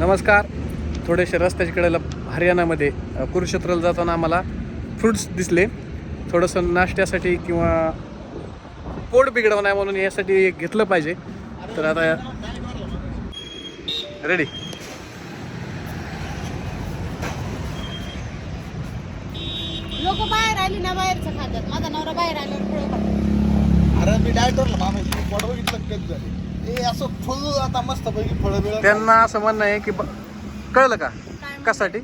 नमस्कार. थोडेसे रस्त्याच्या कडेला हरियाणामध्ये कुरुक्षेत्राला जाताना आम्हाला फ्रुट्स दिसले. थोडंसं नाश्त्यासाठी किंवा पोट बिघडवू नये म्हणून यासाठी घेतलं पाहिजे. तर आता रेडी लोक बाहेर आली ना बाहेरचं खातात. माझा नवरा बाहेर आल्यावर अरे मी डायटरला मामा पोट बघितलं कधी झाले? ते असं फुल आता मस्त पैकी फळं बिळं त्यांना असं म्हणणं आहे की ब- कळलं का? काय कशासाठी?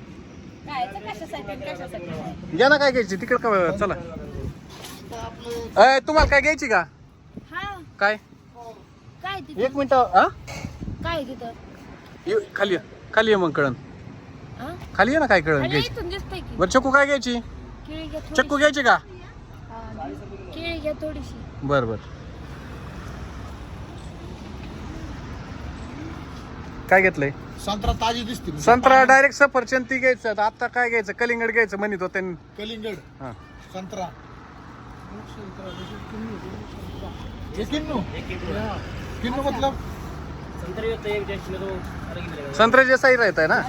खायचं कशासाठी आणि कशासाठी? घ्या ना काय घ्यायची? तिकडं का चला. आपलं अय तुम्हाला काय घ्यायची का? हा. काय? काय तिथं? एक मिनिट हा काय तिथं? ये, खाली ये. खाली ये मग कळण. हा? खाली ये ना काय कळण आणि घ्यायची. इथून दिसतंय की. बरं चक्कू काय घ्यायची? केळी घ्या चक्कू. घ्यायची का? हा, केळी घ्या थोडीशी. बर बर. काय घेतलंय? संत्रा ताजी दिसते. म्हणजे संत्रा डायरेक्ट सफरचंद ती घ्यायचं. आता काय घ्यायचं? कलिंगड घ्यायचं म्हणत होते. कलिंगड. हा. संत्रा. ये किन्नू किन्नू? मतलब? संत्रे जे सही रहता है ना?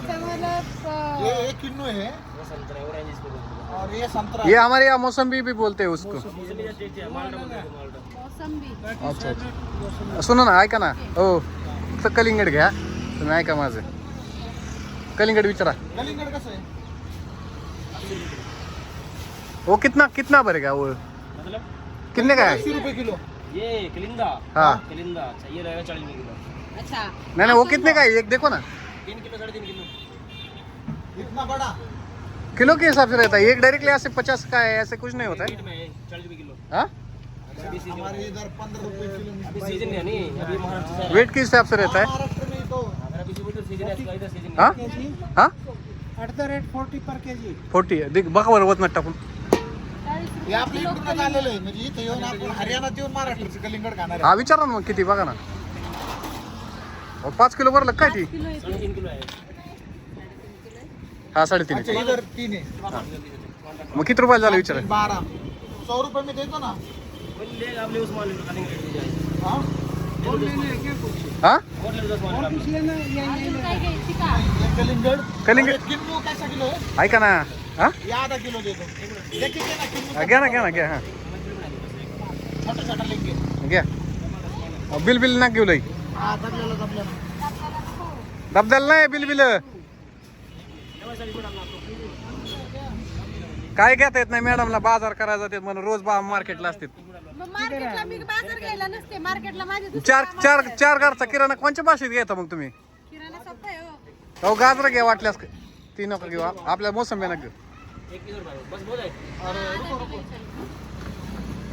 ये ये किन्नू है और ये संतरा. ये हमारे यहाँ मौसम्बी भी बोलते हैं उसको मोसंबी. अच्छा अच्छा. सुनो ना ऐका ना. हो. फक्त कलिंगड घ्या. तुम्ही ऐका माझं कलिंगड विचारा। कलिंगड कसं आहे? वो कितना कितना भरेगा वो? कितने का है? रुपये किलो। ये कलिंदा हाँ। कलिंदा अच्छा ये रहेगा चालीस किलो। अच्छा। नहीं नहीं वो कितने का है? एक देखो ना। तीन किलो साढ़े तीन किलो। इतना बड़ा? किलो के हिसाब से रहता है। एक डायरेक्टली ऐसे पचास का है ऐसे कुछ नहीं होता है? है चालीस किलो। हाँ? रुपए है। नहीं से वेट के हिसाब से रहता है। है? हाँ? ॲट द रेट फोर्टी पर के जी फोर्टी दिख बघा बरं वजनात टाकून. हे आपल्या इकडनं आलेलं आहे. म्हणजे इथं येऊन आपण हरियाणात येऊन महाराष्ट्राचं कलिंगड खाणार हा विचारा ना मग किती बघा ना. अहो, पाच किलो भरलं काय ती? है साडेतीन अच्छा आहे. इधर तीन मग किती रुपयाला झालं विचारा. बारह सौ रुपये में देतो ना. हाँ? हा? कलिंगड? ऐका ना. हा? घ्या ना घ्या ना घ्या हा. घ्या. बिल बिल ना घेऊ लई. दबदल नाही बिल बिल. काय घेता येत नाही मॅडमला बाजार करायला जातात म्हणून रोज बा मार्केटला असतात. मग मार्केटला मी बाजार घ्यायला नसते मार्केटला माझे दुसरे चार कामं चार असतात. चार घरचा किराणा कोणत्या भाषेत घेता मग तुम्ही? किराणा सोपा आहे हो. अहो गाजर घ्या वाटल्यास. ती नको घेऊ आप- आपल्या मोसंबी नका घेऊ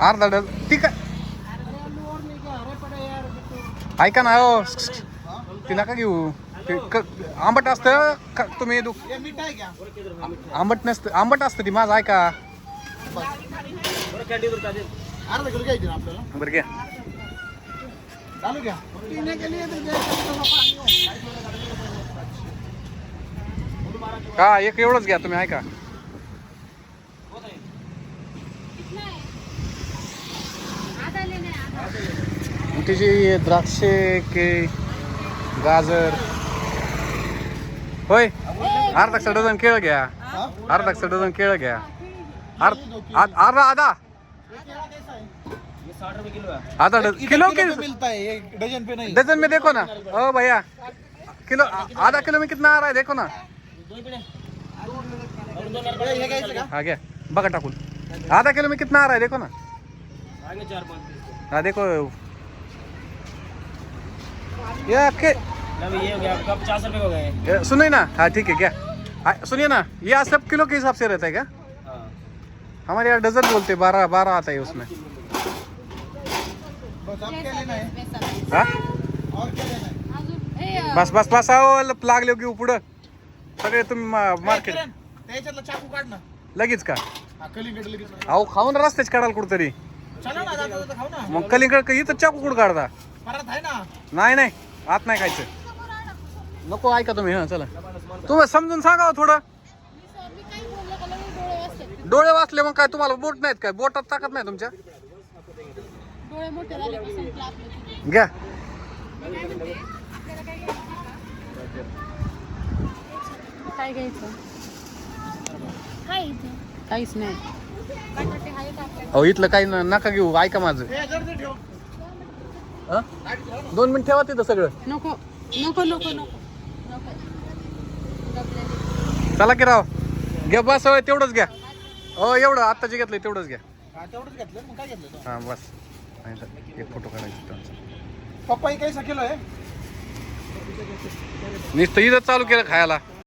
अर्धा डझन. ठीक आहे ऐका ना हो ती नका घेऊ. ते क- आंबट असतं क- तुम्ही दु- आंबट नसतं आंबट असतं ती माझं ऐका. अर्धा किलो घ्यायची ना आपल्याला. बरं घ्या. चालू घ्या. पीने के का एक एवढंच घ्या तुम्ही ऐका. आधा. तिची द्राक्षे केळी गाजर होय? अर्धा डझन केळ घ्या. हाँ? अर्धा डझन केळ घ्या. अर्ध अर्धा आधा. ये साठ रुपये किलो है आधा डझन इधर किलो किलो के पे मिलता है ये डजन पे नहीं. डजन में देखो ना. ओ भैया किलो आ- आधा किलो में कितना आ रहा है देखो ना. दो ही पीने और दो ये ये घ्यायचं का हाँ क्या बघा टाकून. आधा किलो में कितना आ रहा है देखो ना. आएंगे चार पाँच पीस हाँ देखो. ये के अभी ये हो गया आपका पचास हो गए। ये सुनिए ना। हाँ ठीक है क्या? हाँ, सुनिए ना ये सब किलो के हिसाब से रहता है क्या? हाँ। हमारे यहाँ डजन बोलते हैं बारह बारह आता है उसमें। बस है. हाँ? है? बस बस ल- लागले की पुढं सगळे तुम्ही मार्केट त्याच्यातला चाकू काढ ना। लगेच का? हा अहो खाऊन रस्त्याच काढाल कुठतरी. ना ना. मग कलिंगड इथं चाकू कुठं काढता? परत आहे ना. नाही नाही आत नाही खायचं. नको ऐका तुम्ही हां चला. तुम्ही समजून सांगा हो थोडं. डोळे वाचले मग काय तुम्हाला बोट नाहीत काय? बोटात ताकद नाही तुमच्या? घ्या. काय घ्यायचं? काहीच नाही. अहो इथलं काही न- नका घेऊ ऐका माझं. हे? दोन मिनिट ठेवा तिथं सगळं. नको नको नको नको. चला की राव. घ्या बस होय तेवढंच घ्या. हो एवढं आत्ताचे घेतलंय तेवढंच घ्या. हा तेवढंच घेतलं मग काय घेतलं तो? हां बस. नाही तर एक फोटो काढायचा त्यांचा. पप्पा काही किलो आहे नुसतं इथं चालू केलं खायला.